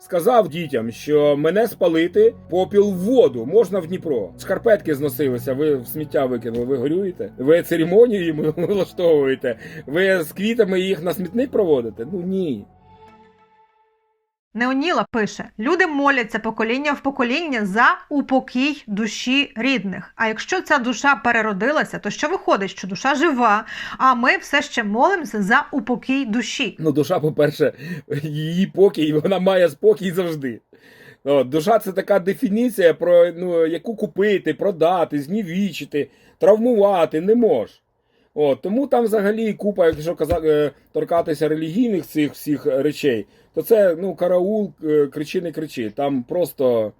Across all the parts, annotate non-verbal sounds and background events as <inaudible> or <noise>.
Сказав дітям, що мене спалити попіл в воду можна в Дніпро. Шкарпетки зносилися, ви в сміття викинули, ви горюєте? Ви церемонію їм <laughs> влаштовуєте? Ви з квітами їх на смітник проводите? Ну ні. Неоніла пише: люди моляться покоління в покоління за упокій душі рідних. А якщо ця душа переродилася, то що виходить, що душа жива, а ми все ще молимося за упокій душі. Ну, душа, по-перше, її покій, вона має спокій завжди. Душа це така дефініція, про ну, яку купити, продати, знівічити, травмувати не можеш. От, тому там взагалі купа, якщо каза, е, торкатися релігійних цих всіх речей, то це ну, караул, е, кричи, не кричи. Там просто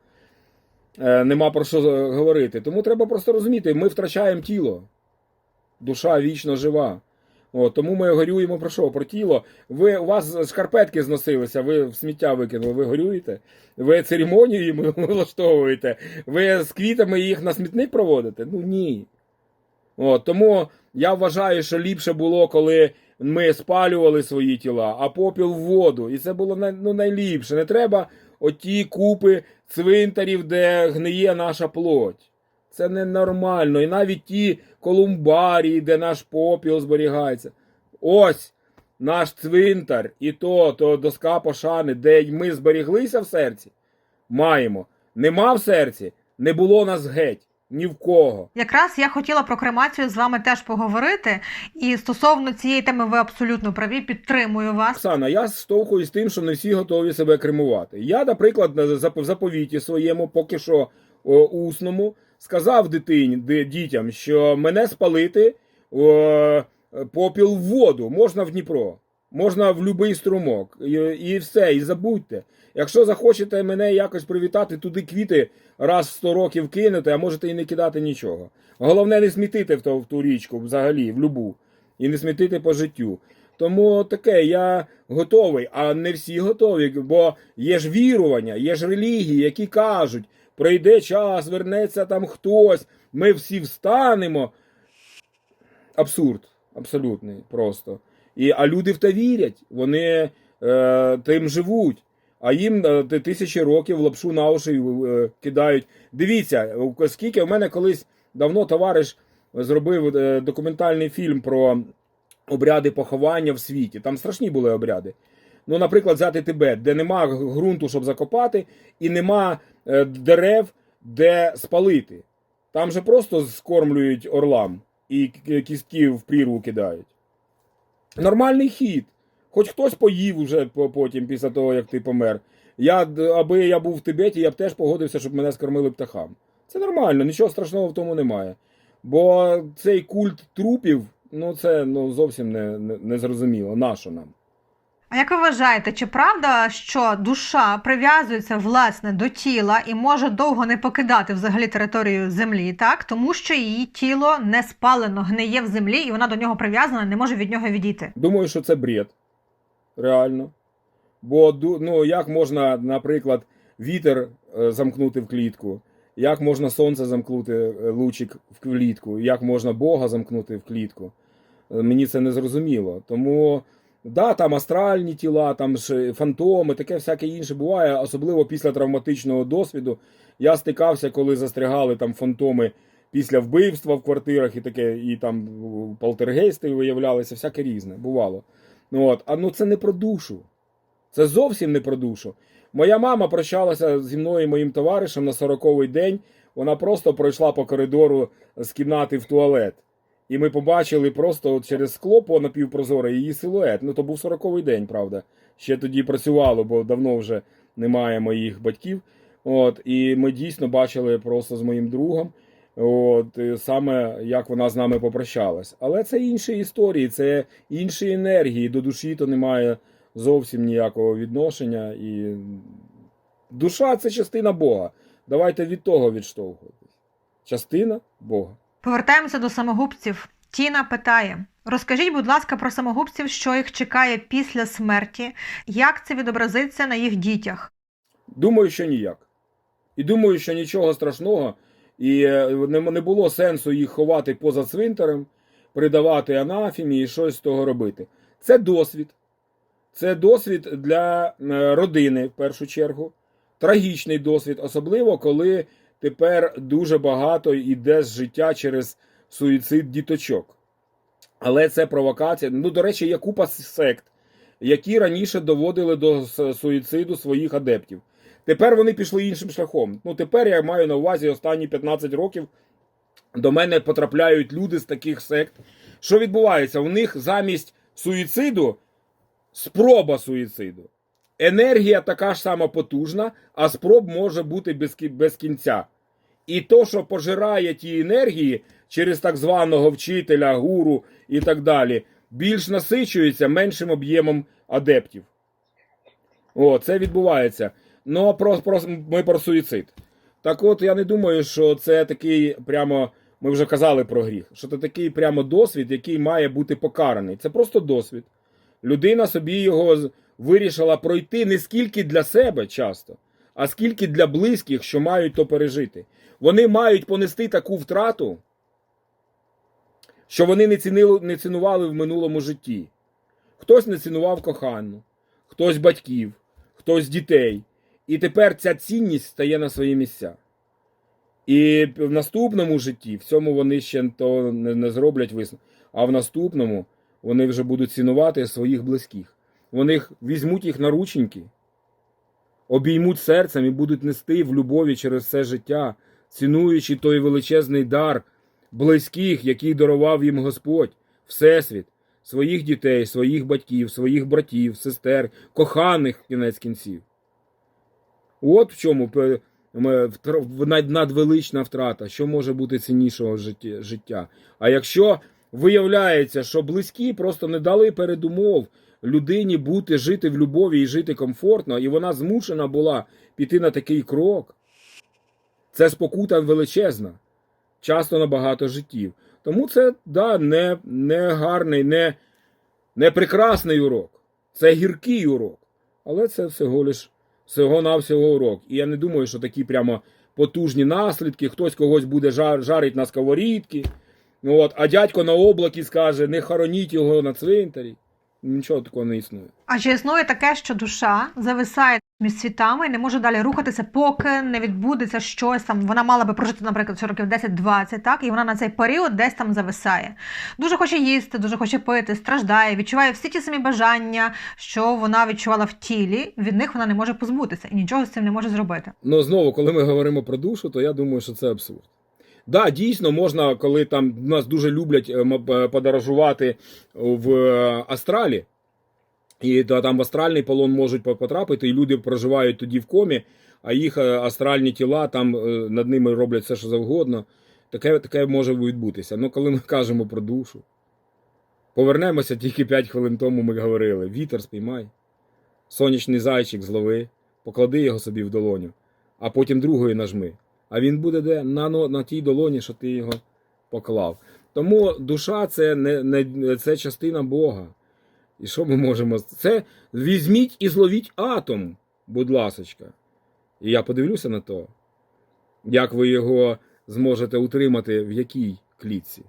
е, нема про що говорити. Тому треба просто розуміти, ми втрачаємо тіло. Душа вічно жива. От, тому ми горюємо про що? Про тіло. Ви, у вас шкарпетки зносилися, ви в сміття викинули, ви горюєте? Ви церемонію їм <laughs> влаштовуєте? Ви з квітами їх на смітник проводите? Ну ні. От, тому я вважаю, що ліпше було, коли ми спалювали свої тіла, а попіл в воду. І це було ну, найліпше. Не треба оті купи цвинтарів, де гниє наша плоть. Це ненормально. І навіть ті колумбарії, де наш попіл зберігається. Ось наш цвинтар, і то, то доска пошани, де ми зберіглися в серці, маємо. Нема в серці, не було нас геть. Ні в кого. Якраз я хотіла про кремацію з вами теж поговорити. І стосовно цієї теми ви абсолютно праві, підтримую вас. Оксана, я стовхуюсь з тим, що не всі готові себе кремувати. Я, наприклад, в заповіті своєму, поки що о, усному, сказав дитині, ди- дітям, що мене спалити о, попіл в воду можна в Дніпро, можна в будь-який струмок. І, і все, і забудьте. Якщо захочете мене якось привітати, туди квіти раз в 100 років кинете, а можете і не кидати нічого. Головне, не смітити в, ту- в ту річку взагалі, в любу, і не смітити по життю. Тому таке, я готовий, а не всі готові, бо є ж вірування, є ж релігії, які кажуть, прийде час, вернеться там хтось, ми всі встанемо. Абсурд, абсолютний просто. І, а люди в те вірять, вони е, тим живуть. А їм е, тисячі років лапшу на уші е, кидають. Дивіться, скільки в мене колись давно товариш зробив е, документальний фільм про обряди поховання в світі. Там страшні були обряди. Ну, наприклад, взяти Тибет, де нема ґрунту, щоб закопати, і нема е, дерев, де спалити. Там же просто скормлюють орлам і кістки в прірву кидають. Нормальний хід. Хоч хтось поїв уже по- потім, після того, як ти помер. Я, аби я був в Тибеті, я б теж погодився, щоб мене скормили птахам. Це нормально, нічого страшного в тому немає. Бо цей культ трупів, ну це ну, зовсім не, не, не зрозуміло. Нащо нам? А як ви вважаєте, чи правда, що душа прив'язується власне до тіла і може довго не покидати взагалі територію землі, так тому що її тіло не спалено, гниє в землі, і вона до нього прив'язана, не може від нього відійти? Думаю, що це бред. Реально. Бо ну, як можна, наприклад, вітер е, замкнути в клітку, як можна сонце замкнути е, лучик в клітку, як можна Бога замкнути в клітку. Е, Мені це не зрозуміло. Тому, да, там астральні тіла, там ж фантоми, таке всяке інше буває, особливо після травматичного досвіду. Я стикався, коли застрягали там фантоми після вбивства в квартирах і таке, і там е, полтергейсти виявлялися, всяке різне, бувало. Ну, от, а ну це не про душу. Це зовсім не про душу. Моя мама прощалася зі мною і моїм товаришем на 40-й день. Вона просто пройшла по коридору з кімнати в туалет. І ми побачили просто через скло по напівпрозоре її силует. Ну, то був 40-й день, правда. Ще тоді працювало, бо давно вже немає моїх батьків. От, і ми дійсно бачили просто з моїм другом. От саме як вона з нами попрощалась. Але це інші історії, це інші енергії. До душі то немає зовсім ніякого відношення. І душа це частина Бога. Давайте від того відштовхуватись. Частина Бога. Повертаємося до самогубців. Тіна питає: розкажіть, будь ласка, про самогубців, що їх чекає після смерті, як це відобразиться на їх дітях? Думаю, що ніяк. І думаю, що нічого страшного, і е, не, було сенсу їх ховати поза цвинтарем, придавати анафімі і щось з того робити. Це досвід. Це досвід для е, родини в першу чергу, трагічний досвід, особливо коли тепер дуже багато йде з життя через суїцид діточок. Але це провокація. Ну, до речі, є купа сект, які раніше доводили до суїциду своїх адептів. Тепер вони пішли іншим шляхом. Ну, тепер я маю на увазі останні 15 років. До мене потрапляють люди з таких сект. Що відбувається? У них замість суїциду спроба суїциду. Енергія така ж сама потужна, а спроб може бути без, без кінця. І то, що пожирає ті енергії через так званого вчителя, гуру і так далі, більш насичується меншим об'ємом адептів. О, це відбувається. Ну, про, про, ми про суїцид. Так от, я не думаю, що це такий прямо. Ми вже казали про гріх, що це такий прямо досвід, який має бути покараний. Це просто досвід. Людина собі його вирішила пройти не скільки для себе часто, а скільки для близьких, що мають то пережити. Вони мають понести таку втрату, що вони не, цінили, не цінували в минулому житті. Хтось не цінував кохану, хтось батьків, хтось дітей. І тепер ця цінність стає на свої місця. І в наступному житті, в цьому вони ще то не, зроблять висновок, а в наступному вони вже будуть цінувати своїх близьких. Вони візьмуть їх на рученьки, обіймуть серцем і будуть нести в любові через все життя, цінуючи той величезний дар близьких, який дарував їм Господь, Всесвіт, своїх дітей, своїх батьків, своїх братів, сестер, коханих кінець кінців. От в чому в- над- надвелична втрата, що може бути ціннішого життя. А якщо виявляється, що близькі просто не дали передумов людині бути, жити в любові і жити комфортно, і вона змушена була піти на такий крок, це спокута величезна, часто на багато життів. Тому це да, не, не гарний, не, не прекрасний урок. Це гіркий урок. Але це всього лиш всього-навсього урок. І я не думаю, що такі прямо потужні наслідки, хтось когось буде жар, жарить на сковорідки. Ну, От, а дядько на облакі скаже, не хороніть його на цвинтарі. Нічого такого не існує. А чи існує таке, що душа зависає між світами і не може далі рухатися, поки не відбудеться щось там. Вона мала би прожити, наприклад, ще років 10-20, так, і вона на цей період десь там зависає. Дуже хоче їсти, дуже хоче пити, страждає, відчуває всі ті самі бажання, що вона відчувала в тілі. Від них вона не може позбутися і нічого з цим не може зробити. Ну, знову, коли ми говоримо про душу, то я думаю, що це абсурд. Да, дійсно, можна, коли там нас дуже люблять е, е, подорожувати в е, Астралі, і то там в астральний полон можуть потрапити, і люди проживають тоді в комі, а їх астральні тіла там над ними роблять все, що завгодно. Таке, таке може відбутися. Ну, коли ми кажемо про душу, повернемося тільки 5 хвилин тому ми говорили: вітер спіймай, сонячний зайчик злови, поклади його собі в долоню, а потім другою нажми. А він буде де? На, на тій долоні, що ти його поклав. Тому душа це не, не це частина Бога. І що ми можемо? Це візьміть і зловіть атом, будь ласочка. І я подивлюся на то, як ви його зможете утримати в якій клітці.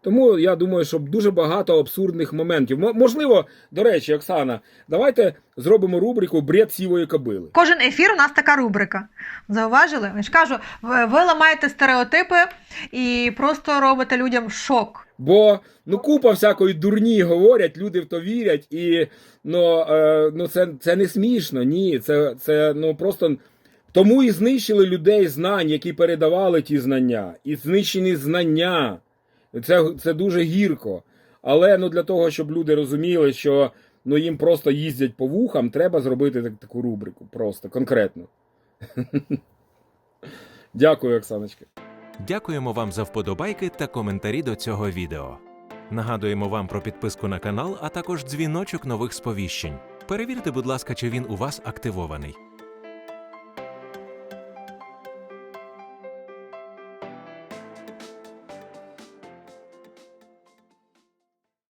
Тому я думаю, що дуже багато абсурдних моментів. Можливо, до речі, Оксана, давайте зробимо рубрику Бред сівої кобили. Кожен ефір у нас така рубрика. Зауважили? Я ж кажу, ви ламаєте стереотипи і просто робите людям шок. Бо ну купа всякої дурні говорять, люди в то вірять, і ну, е, ну це, це не смішно. Ні, це, це ну просто тому і знищили людей знань, які передавали ті знання, і знищені знання. Це, це дуже гірко. Але ну для того, щоб люди розуміли, що ну їм просто їздять по вухам, треба зробити так, таку рубрику. Просто конкретно. <laughs> Дякую, Оксаночка. Дякуємо вам за вподобайки та коментарі до цього відео. Нагадуємо вам про підписку на канал, а також дзвіночок нових сповіщень. Перевірте, будь ласка, чи він у вас активований.